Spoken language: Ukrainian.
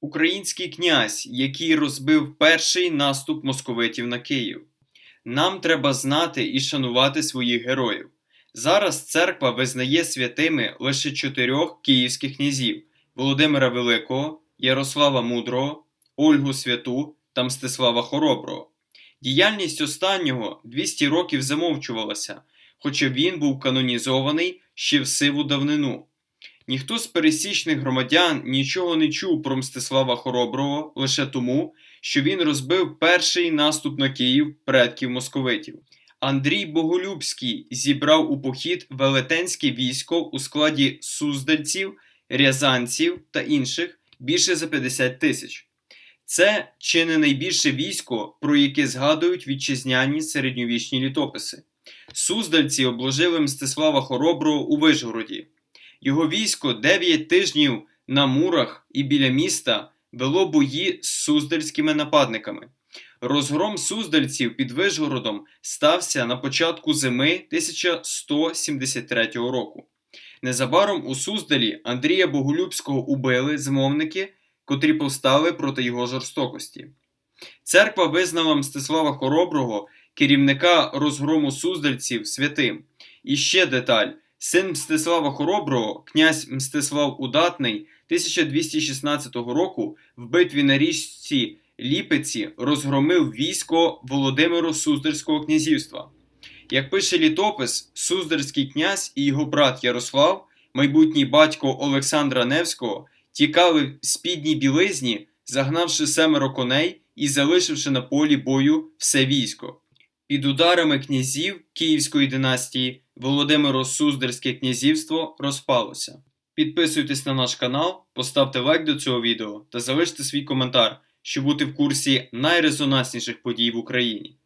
Український князь, який розбив перший наступ московитів на Київ. Нам треба знати і шанувати своїх героїв. Зараз церква визнає святими лише чотирьох київських князів: Володимира Великого, Ярослава Мудрого, Ольгу Святу та Мстислава Хороброго. Діяльність останнього 200 років замовчувалася, хоча він був канонізований ще в сиву давнину. Ніхто з пересічних громадян нічого не чув про Мстислава Хороброго лише тому, що він розбив перший наступ на Київ предків московитів. Андрій Боголюбський зібрав у похід велетенське військо у складі суздальців, рязанців та інших більше за 50 тисяч. Це чи не найбільше військо, про яке згадують вітчизняні середньовічні літописи. Суздальці обложили Мстислава Хороброго у Вишгороді. Його військо 9 тижнів на мурах і біля міста вело бої з суздальськими нападниками. Розгром суздальців під Вишгородом стався на початку зими 1173 року. Незабаром у Суздалі Андрія Боголюбського убили змовники, котрі повстали проти його жорстокості. Церква визнала Мстислава Хороброго, керівника розгрому суздальців, святим. І ще деталь: син Мстислава Хороброго, князь Мстислав Удатний, 1216 року в битві на річці Ліпиці розгромив військо Володимиру Суздальського князівства. Як пише літопис, Суздальський князь і його брат Ярослав, майбутній батько Олександра Невського, тікали в спідній білизні, загнавши семеро коней і залишивши на полі бою все військо. Під ударами князів Київської династії Володимиро Суздальське князівство розпалося. Підписуйтесь на наш канал, поставте лайк до цього відео та залиште свій коментар, щоб бути в курсі найрезонансніших подій в Україні.